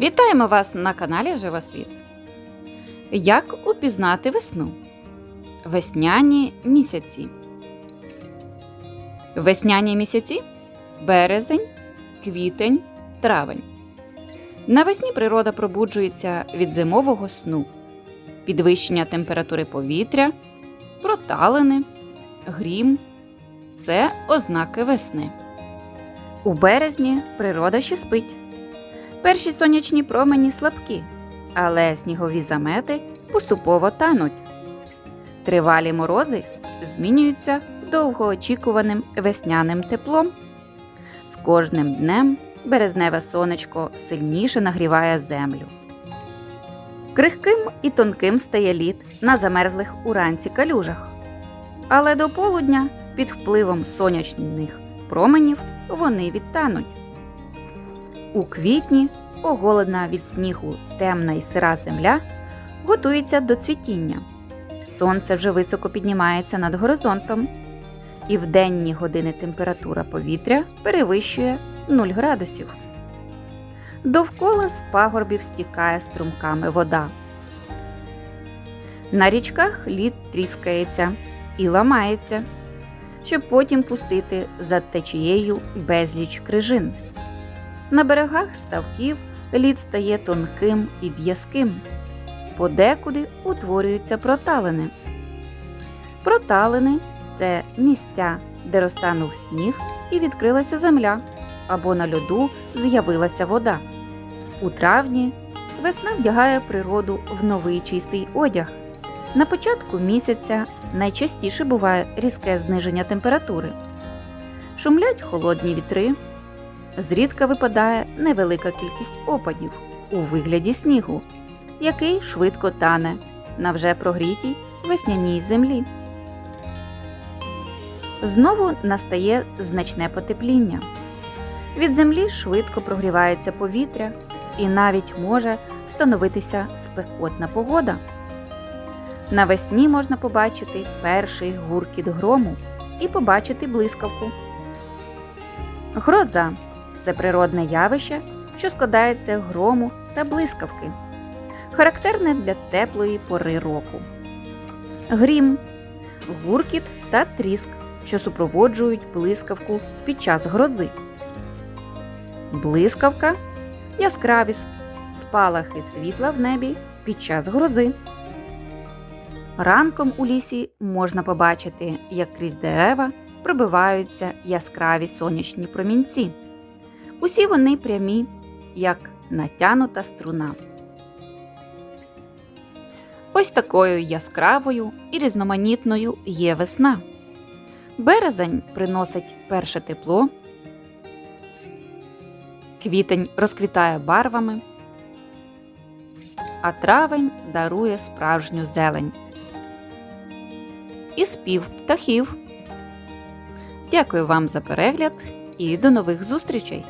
Вітаємо вас на каналі Живосвіт. Як упізнати весну? Весняні місяці. Весняні місяці березень, квітень, травень. Навесні природа пробуджується від зимового сну, підвищення температури повітря, проталини, грім це ознаки весни. У березні природа ще спить. Перші сонячні промені слабкі, але снігові замети поступово тануть. Тривалі морози змінюються довгоочікуваним весняним теплом. З кожним днем березневе сонечко сильніше нагріває землю. Крихким і тонким стає лід на замерзлих уранці калюжах. Але до полудня під впливом сонячних променів вони відтануть. У квітні, оголена від снігу темна і сира земля, готується до цвітіння. Сонце вже високо піднімається над горизонтом, і в денні години температура повітря перевищує 0 градусів. Довкола з пагорбів стікає струмками вода. На річках лід тріскається і ламається, щоб потім пустити за течією безліч крижин. На берегах ставків лід стає тонким і в'язким. Подекуди утворюються проталини. Проталини це місця, де розтанув сніг і відкрилася земля, або на льоду з'явилася вода. У травні весна вдягає природу в новий чистий одяг. На початку місяця найчастіше буває різке зниження температури. Шумлять холодні вітри, зрідка випадає невелика кількість опадів у вигляді снігу, який швидко тане на вже прогрітій весняній землі. Знову настає значне потепління. Від землі швидко прогрівається повітря і навіть може становитися спекотна погода. Навесні можна побачити перший гуркіт грому і побачити блискавку. Гроза це природне явище, що складається грому та блискавки, характерне для теплої пори року. Грім гуркіт та тріск, що супроводжують блискавку під час грози. Блискавка яскраві спалахи світла в небі під час грози. Ранком у лісі можна побачити, як крізь дерева пробиваються яскраві сонячні промінці. Усі вони прямі, як натянута струна. Ось такою яскравою і різноманітною є весна. Березень приносить перше тепло, квітень розквітає барвами, а травень дарує справжню зелень. І спів птахів. Дякую вам за перегляд і до нових зустрічей!